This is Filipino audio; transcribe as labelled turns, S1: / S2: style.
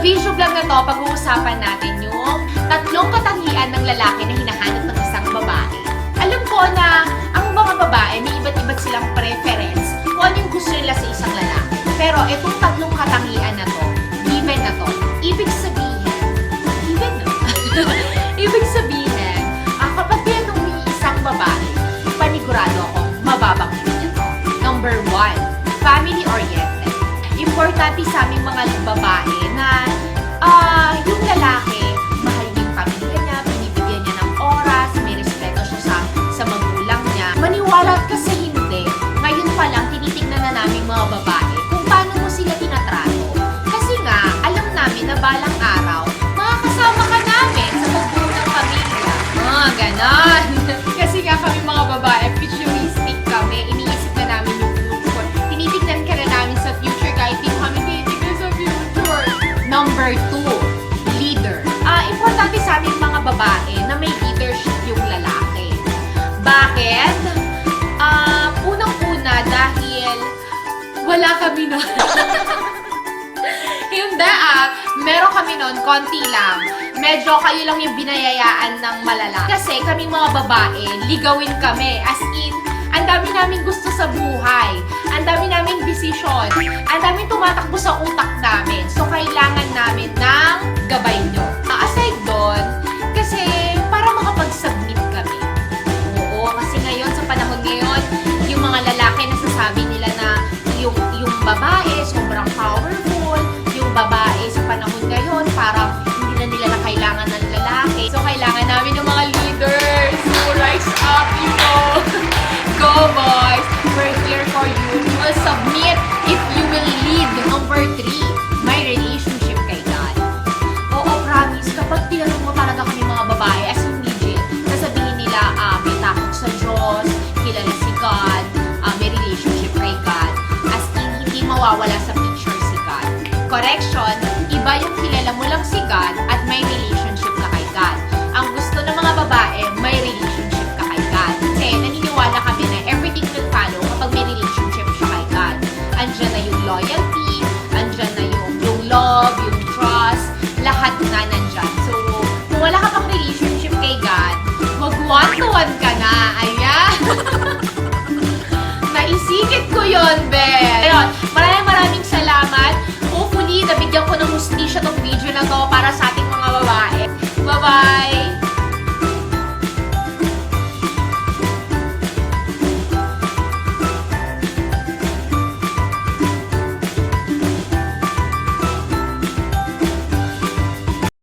S1: video vlog na to, pag-uusapan natin yung tatlong katangian ng lalaki na hinahanap ng isang babae. Alam ko na ang mga babae, may iba't iba't silang preference kung ano gusto nila sa isang lalaki. Pero itong tatlong katangian na to, given na to, ibig sabihin, given na? Importante sa aming mga babae na ah, yung lalaki, wala kami nun. Hindi ah, meron kami nun, konti lang. Medyo kayo lang yung binayayaan ng malala. Kasi kami mga babae, ligawin kami. As in, ang dami namin gusto sa buhay. Ang dami naming desisyon. Ang daming tumatakbo sa utak namin. So, kailangan namin ng gabay nyo. Ah, aside doon, kasi para makapag-submit kami. Oo, kasi ngayon, sa panahon ngayon, yung mga lalaki na yung babae sobrang powerful, yung babae sa panahon ngayon parang hindi na nila na kailangan ng lalaki. So, kailangan namin ng mga leaders who rise up, you know. Go, boys! We're here for you. You will submit if you will lead. Number three, Correction, iba yung kilala mo lang si God at may relationship ka kay God. Ang gusto ng mga babae, may relationship ka kay God. Kasi naniniwala kami na everything will follow kapag may relationship siya kay God. Andyan na yung loyalty, andyan na yung, yung love, yung trust, lahat na nandyan. So, kung wala ka pang relationship kay God, mag one-to-one ka na. Ayan! Naisingit ko yon be. Nabigyan ko ng hustisya